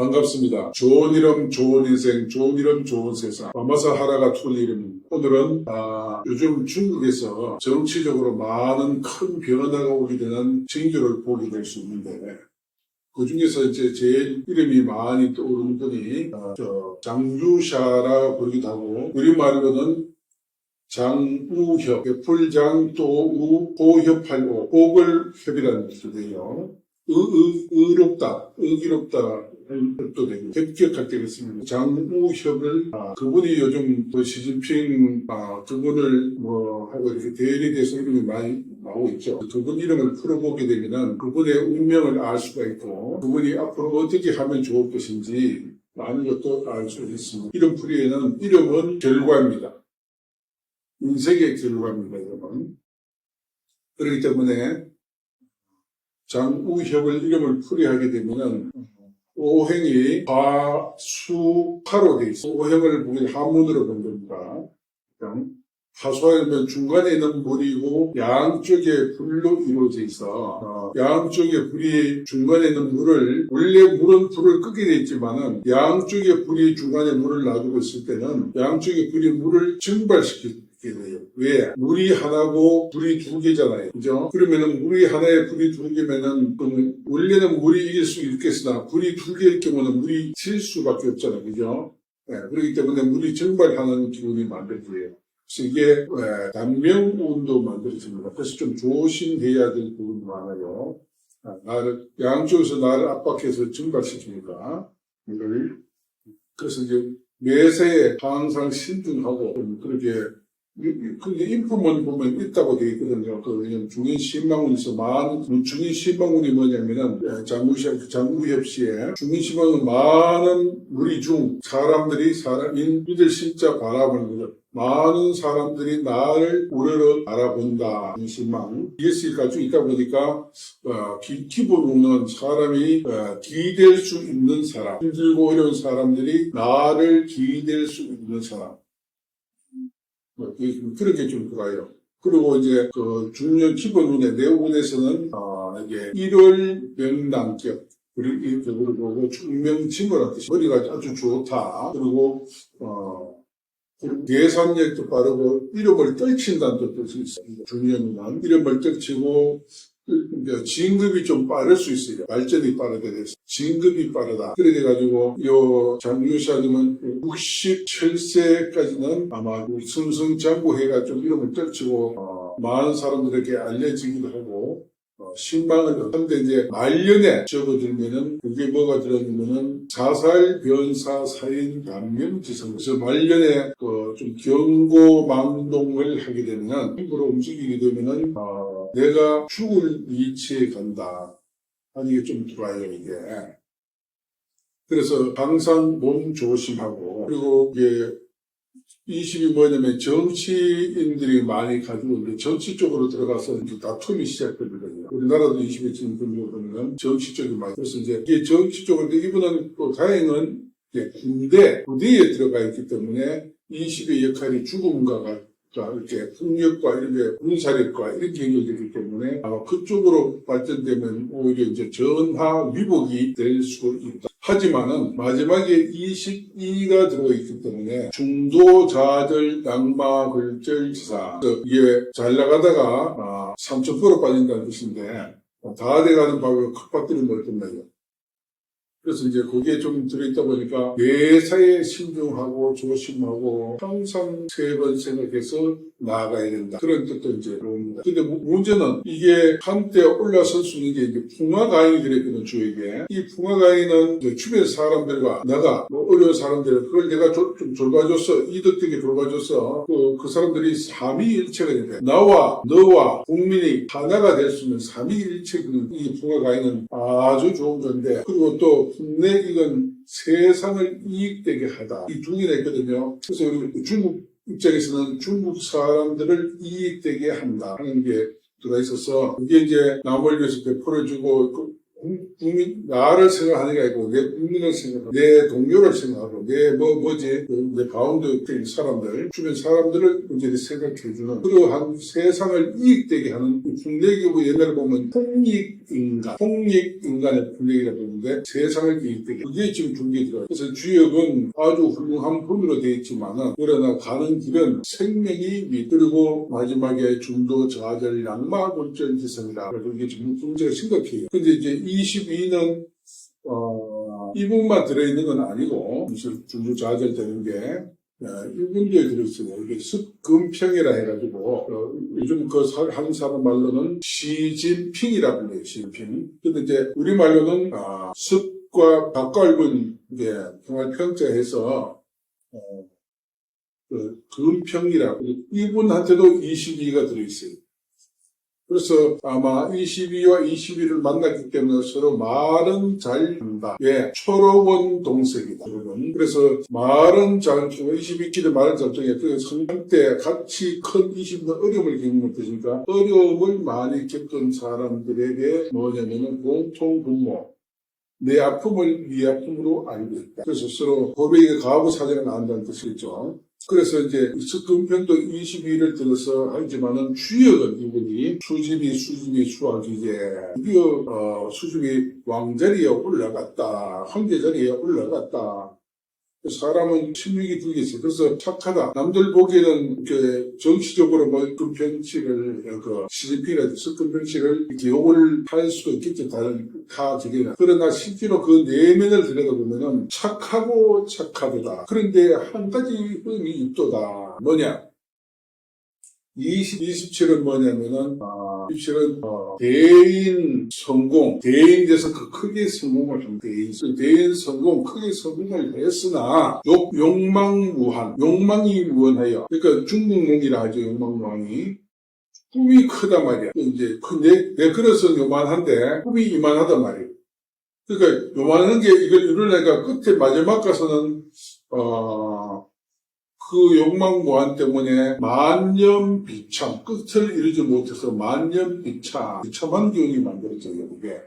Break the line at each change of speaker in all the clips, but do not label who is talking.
반갑습니다. 좋은 이름, 좋은 인생, 좋은 이름, 좋은 세상. 마마사 하라가 툴 이름입니다. 오늘은 아, 요즘 중국에서 정치적으로 많은 큰 변화가 오게 되는 징조를 보게 될 수 있는데 그 중에서 이제 제일 이름이 많이 떠오르는 분이 어, 저 장유샤라 부르기도 하고 우리말로는 장우협, 풀장, 또우, 호협할오, 호글협이라는 뜻도 돼요. 의, 의, 의롭다, 의기롭다, 뜻도 되고, 협격할 때가 있습니다. 장우협을, 아, 그분이 요즘 그 시진핑, 아, 그분을 뭐, 하고 이렇게 대리에 대해서 이름이 많이 나오고 있죠. 그분 이름을 풀어보게 되면은 그분의 운명을 알 수가 있고, 그분이 앞으로 어떻게 하면 좋을 것인지 많은 것도 알 수 있습니다. 이름 풀이에는 이름은 결과입니다. 인생의 결과입니다, 여러분. 그렇기 때문에 장우협을 이름을 풀이하게 되면은 오행이 화수화로 되어 있어요. 오행을 보면 한문으로 본 겁니다. 화수화면 중간에 있는 물이고 양쪽에 불로 이루어져 있어. 어, 양쪽에 불이 중간에 있는 물을 원래 물은 불을 끄게 돼 있지만은 양쪽에 불이 중간에 물을 놔두고 있을 때는 양쪽에 불이 물을 증발시 돼요. 왜? 물이 하나고 불이 두 개잖아요. 그죠? 그러면은 물이 하나에 불이 두 개면은 원래는 물이 이길 수 있겠으나 불이 두 개일 경우는 물이 칠 수밖에 없잖아요. 그죠? 예, 그렇기 때문에 물이 증발하는 기운이 만들어져요. 그래서 이게 예, 단명운도 만들어집니다. 그래서 좀 조심해야 될 부분이 많아요. 아, 나를 양쪽에서 나를 압박해서 증발시키니까 이걸 그래서 이제 매사에 항상 신중하고 좀 그렇게 그게 인품만 보면 있다고 되어 있거든요. 그 왜냐면 중인 신망운에서 많은 중인 신망운이 뭐냐면은 예, 장구협 장구협 씨의 중인 신망은 많은 무리 중 사람들이 사람인 이들 진짜 바라보는 거죠. 많은 사람들이 나를 우러러 알아본다. 이 신망. ES가 쭉 있다 보니까 어, 기, 기본으로는 사람이 어, 기댈 수 있는 사람, 힘들고 어려운 사람들이 나를 기댈 수 있는 사람. 뭐, 그- 그런 게좀 들어가요. 그리고 이제 그 중년 기본운의 내운에서는 어, 이게 1월 명당격 그리고 그리고 충명징후라는 뜻이 머리가 아주 좋다. 그리고 어 계산력도 빠르고 이름을 떨친다는 뜻이 있습니다. 중년은 이름을 떨치고 이제 진급이 좀 빠를 수 있어요. 발전이 빠르게 돼서 진급이 빠르다. 그래 돼가지고 요 장유샤님은 67세까지는 아마 승승장구해가 좀 이름을 떨치고 어, 많은 사람들에게 알려지기도 하고 어, 신망을 하는데 이제 말년에 적어들면은 그게 뭐가 들어있냐면은 사살 변사 사인 감면 지성 그래서 말년에 그 좀 경고망동을 하게 되면은 힘으로 움직이게 되면은 어, 내가 죽을 위치에 간다 하는 게좀 들어와요 이게 그래서 항상 몸 조심하고 그리고 이게 20이 뭐냐면 정치인들이 많이 가지고 있는데 정치 쪽으로 들어가서 이제 다툼이 시작되거든요. 우리나라도 20이 지금 보면 정치 쪽이 많이 그래서 이제 이게 정치 쪽인데 이분은 또 다행은 군대, 부대에 들어가 있기 때문에 20의 역할이 죽음과 같 이렇게 폭력과 이렇게 군사력과 이렇게 연결되기 때문에 아마 그쪽으로 발전되면 오히려 이제 전하 위복이 될 수 있다. 하지만은 마지막에 22가 들어있기 때문에 중도자절 낙마 글절 지사 이게 잘 나가다가 아, 3,000% 빠진다는 뜻인데 다 돼가는 밥을 컵 빠뜨리면 어떻나요? 그래서 이제 거기에 좀 들어있다 보니까 매사에 신중하고 조심하고 항상 세 번 생각해서 나아가야 된다. 그런 뜻도 이제 들어옵니다. 근데 무- 문제는 이게 한때 올라설 수 있는 게 이제 풍화가인이 들어있거든, 주에게. 이 풍화가인은 주변 사람들과 내가 뭐 어려운 사람들, 그걸 내가 조- 좀 돌봐줬어. 이득되게 돌봐줬어. 그, 그 사람들이 삼위일체가 된대. 나와 너와 국민이 하나가 될 수 있는 삼위일체는 이 풍화가인은 아주 좋은 건데 그리고 또 국내 이건 세상을 이익되게 하다. 이 두 개가 있거든요. 그래서 우리 중국 입장에서는 중국 사람들을 이익되게 한다 하는 게 들어가 있어서 그게 이제 남을 위해서 베풀어주고 그 국민, 나를 생각하는 게 아니고, 내 국민을 생각하고, 내 동료를 생각하고, 내 뭐, 뭐지, 그, 내 가운데 된 사람들, 주변 사람들을 문제를 생각해주는, 그러한 세상을 이익되게 하는, 풍력이고 옛날에 보면 폭력인간, 폭력인간의 풍력이라고 하는데, 세상을 이익되게. 그게 지금 들어요. 그래서 주역은 아주 훌륭한 분으로 되어 있지만은, 그러나 가는 길은 생명이 미, 그리고 마지막에 중도 좌절 양마 골절 지성이다. 그래서 이게 지금 문제가 심각해요. 근데 이제 22는 어, 이 부분만 들어있는 건 아니고 중도 좌절 되는 게 어, 이분들에 들어있어요. 이게 습금평이라 해가지고 어, 요즘 그 사- 하는 사람 말로는 시진핑이라 불려요. 시진핑. 근데 이제 우리 말로는 아, 습과 바꿔입은 이게 정말 평자해서 어, 그 금평이라고 이분한테도 22가 들어있어요. 그래서 아마 22와 21을 만났기 때문에 서로 말은 잘 한다. 예, 초록원 동색이다. 여러분. 그래서 말은 잘, 22끼리 말은 잘 통해. 그 성장 때 같이 큰 20는 어려움을 겪는 것이니까 어려움을 많이 겪은 사람들에게 뭐냐면은 공통 분모. 내 아픔을 네 아픔으로 알고 있다. 그래서 서로 고백에 가하고 사정을 안다는 뜻이겠죠. 그래서 이제 석금편도 22를 들어서 하지만은 주역은 이분이 수집이 수집이 수학이 이제 드디어 어, 수집이 왕자리에 올라갔다. 황제 자리에 올라갔다. 사람은 심력이 들겠어요. 그래서 착하다. 남들 보기에는 이렇게 정치적으로 뭐 금편치를 그 시진핑이라든지 석금편치를 이렇게 욕을 할 수도 있겠죠. 다른 다 저기는. 그러나 실제로 그 내면을 들여다보면은 착하고 착하다. 그런데 한 가지 흠이 있도다. 뭐냐? 20, 27은 뭐냐면은, 아, 27은, 어, 대인 성공, 대인 돼서 그 크게 성공을 한 대인. 그 대인 성공, 크게 성공을 했으나, 욕, 욕망 무한, 욕망이 무한하여. 그러니까 중국몽이라 하죠, 욕망무한이. 꿈이 크단 말이야. 이제, 그 내, 내 그릇은 요만한데, 꿈이 이만하단 말이야. 그러니까, 요만한 게 이걸 이루려니까 끝에 마지막 가서는, 어, 그 욕망 무한 때문에 만년 비참 끝을 이루지 못해서 만년 비참 비참한 기운이 만들어져요 그게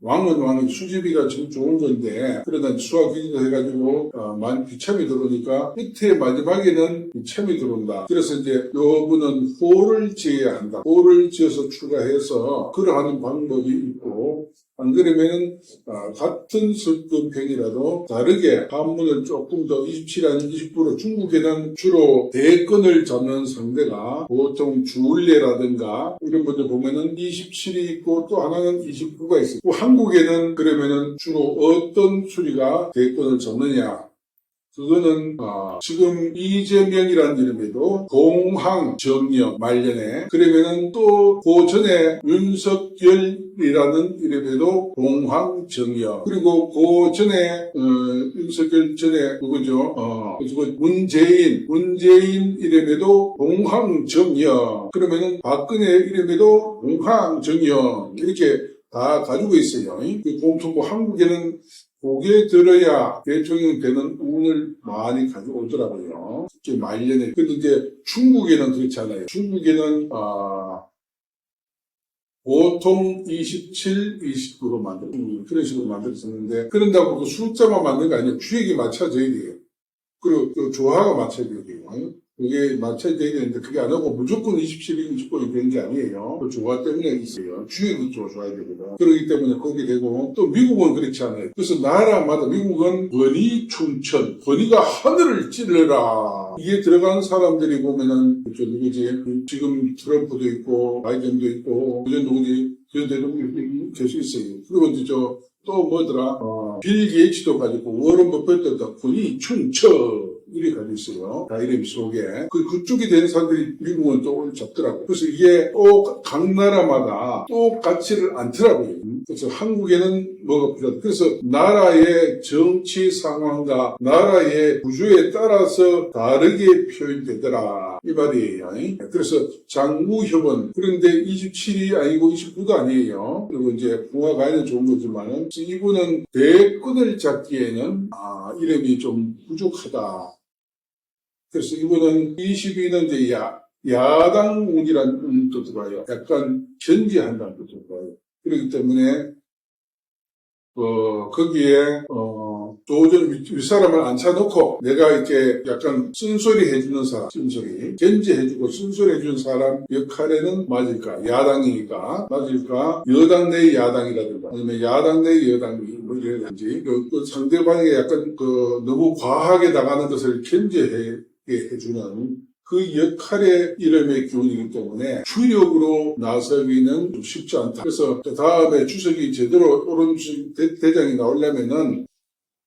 왕은 왕이 수지비가 참 좋은 건데 그러다 수학 기지도 해가지고 어, 만 비참이 들어오니까 끝에 마지막에는 비참이 들어온다. 그래서 이제 여분은 호를 지어야 한다. 호를 지어서 출가해서 그러하는 방법이 있고 안 그러면은 아, 같은 설금평이라도 다르게 한문을 조금 더 27, 아니 20% 중국에는 주로 대권을 잡는 상대가 보통 주울레라든가 이런 분들 보면은 27이 있고 또 하나는 29가 있어요. 또 한국에는 그러면은 주로 어떤 수리가 대권을 잡느냐 그거는 아, 지금 이재명이라는 이름에도 공항 정령 말년에 그러면은 또 그 전에 윤석열이라는 이름에도 공항 정령. 그리고 그 전에 어, 윤석열 전에 그거죠. 어, 문재인 문재인 이름에도 공항 정령. 그러면은 박근혜 이름에도 공항 정령. 이렇게 다 가지고 있어요. 그 공통고 한국에는 고개 들어야 대통령 되는 운을 많이 가지고 오더라고요. 특히 말년에. 근데 이제 중국에는 그렇지 않아요. 중국에는, 아, 보통 27, 29로 만들어, 음, 그런 식으로 만들었었는데, 그런다고 그 숫자만 만든 거 아니에요. 주액이 맞춰져야 돼요. 그리고 그 조화가 맞춰져야 돼요. 그게 맞춰져야 되는데, 그게 안 하고 무조건 27, 29이 되는 게 아니에요. 그 조화 때문에 있어요. 주액이 좋아야 되거든. 그렇기 때문에 그렇게 되고, 또 미국은 그렇지 않아요. 그래서 나라마다 미국은 권위 춘천, 권위가 하늘을 찔러라. 이게 들어간 사람들이 보면은, 저 누구지? 그 지금 트럼프도 있고, 바이든도 있고, 그전 누구지? 그전 대통령이 계속 있어요. 그리고 이제 저, 또 뭐더라? 어, 빌 게이츠도 가지고, 워런 버핏도 권위 춘천. 이렇게 가지고 있어요. 다 이름 속에. 그, 그쪽이 되는 사람들이 미국은 또 잡더라고요. 그래서 이게 또 각 나라마다 또 가치를 않더라고요. 그래서 한국에는 뭐가 필요하다. 그래서 나라의 정치 상황과 나라의 구조에 따라서 다르게 표현되더라. 이 말이에요. 그래서 장우협은 그런데 27이 아니고 29도 아니에요. 그리고 이제 부하가에는 좋은 거지만 이분은 대권을 잡기에는 아, 이름이 좀 부족하다. 그래서 이분은 22는 이제 야, 야당운이라는 뜻도 들어와요. 약간 견제한다는 뜻도 들어와요. 그렇기 때문에 어, 거기에, 어, 도저히 윗- 윗사람을 앉혀놓고 내가 이렇게 약간 쓴소리 해주는 사람, 쓴소리, 견제해주고 쓴소리 해주는 사람 역할에는 맞을까? 야당이니까 맞을까? 여당 내 야당이라든가 아니면 야당 내 여당이 뭐 이래든지 그, 그 상대방에게 약간 그 너무 과하게 나가는 것을 견제해 해주는 그 역할의 이름의 기운이기 때문에 주력으로 나서기는 좀 쉽지 않다. 그래서 그 다음에 주석이 제대로 옳은 대장이 나오려면은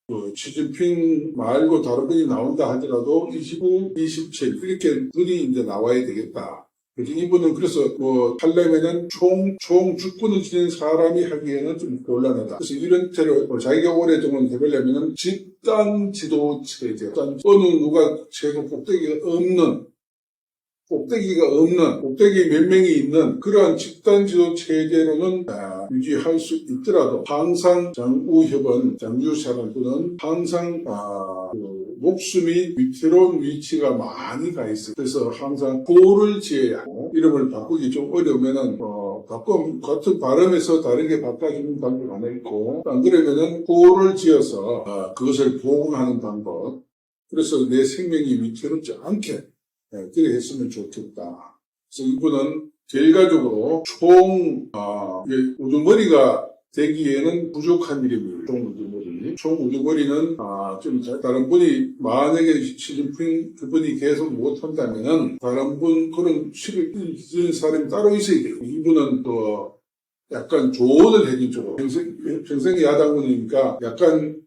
그 시진핑 말고 다른 분이 나온다 하더라도 29, 27 이렇게 분이 이제 나와야 되겠다. 이분은 그래서 뭐 하려면은 총, 총 주권을 지닌 사람이 하기에는 좀 곤란하다. 그래서 이런 채로 뭐 자기가 오랫동안 해보려면은 집단 지도 체제, 어떤 어느 누가 최고 꼭대기가 없는 꼭대기가 없는, 꼭대기 몇 명이 있는 그러한 집단 지도 체제로는 아, 유지할 수 있더라도 항상 장우협은 장유사관부는 항상 아, 그 목숨이 위태로운 위치가 많이 가 있어요. 그래서 항상 고를 지어야 하고 이름을 바꾸기 좀 어려우면은 어, 바꿔 같은 발음에서 다르게 바꿔주는 방법 하나 있고 안 그러면은 고를 지어서 아, 그것을 보호하는 방법. 그래서 내 생명이 위태롭지 않게 네, 그래 했으면 좋겠다. 그래서 이분은 결과적으로 총, 아, 예, 우두머리가 되기에는 부족한 이름이에요. 총 우두머리. 총 우두머리는, 아, 좀 자- 다른 분이, 만약에 시진핑 그분이 계속 못한다면은, 다른 분, 그런 식을 이은 사람이 따로 있어야 돼요. 이분은 또, 약간 조언을 해준 쪽으로. 평생, 평생 야당원이니까 약간 하-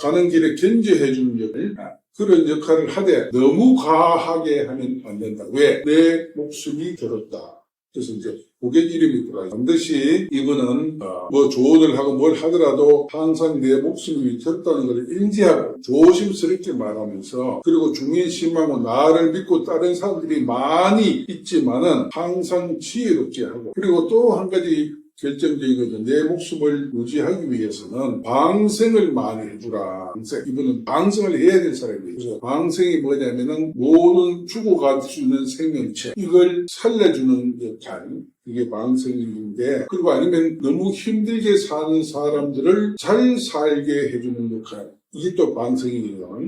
가는 길에 견제해 주는 역을 그런 역할을 하되 너무 과하게 하면 안 된다. 왜? 내 목숨이 들었다. 그래서 이제 고객 이름이 들어가 반드시 이분은 어, 뭐 조언을 하고 뭘 하더라도 항상 내 목숨이 위태롭다는 걸 인지하고 조심스럽게 말하면서 그리고 중인심하고 나를 믿고 다른 사람들이 많이 있지만은 항상 지혜롭게 하고 그리고 또 한 가지 결정적인 것은 내 목숨을 유지하기 위해서는 방생을 많이 해주라. 방생. 이분은 방생을 해야 될 사람이에요. 그래서 방생이 뭐냐면은 모든 죽어갈 수 있는 생명체 이걸 살려주는 역할. 이게 방생인데 그리고 아니면 너무 힘들게 사는 사람들을 잘 살게 해주는 역할. 이게 또 방생이에요.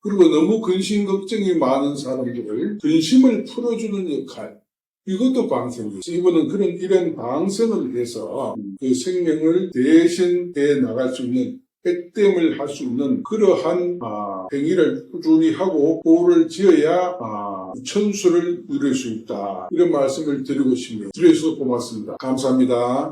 그리고 너무 근심 걱정이 많은 사람들을 근심을 풀어주는 역할. 이것도 방생이죠. 이분은 그런 이런 방생을 해서 그 생명을 대신해 나갈 수 있는 백댐을 할 수 있는 그러한 아, 행위를 꾸준히 하고 보를 지어야 아, 천수를 누릴 수 있다. 이런 말씀을 드리고 싶네요. 드려주셔서 고맙습니다. 감사합니다.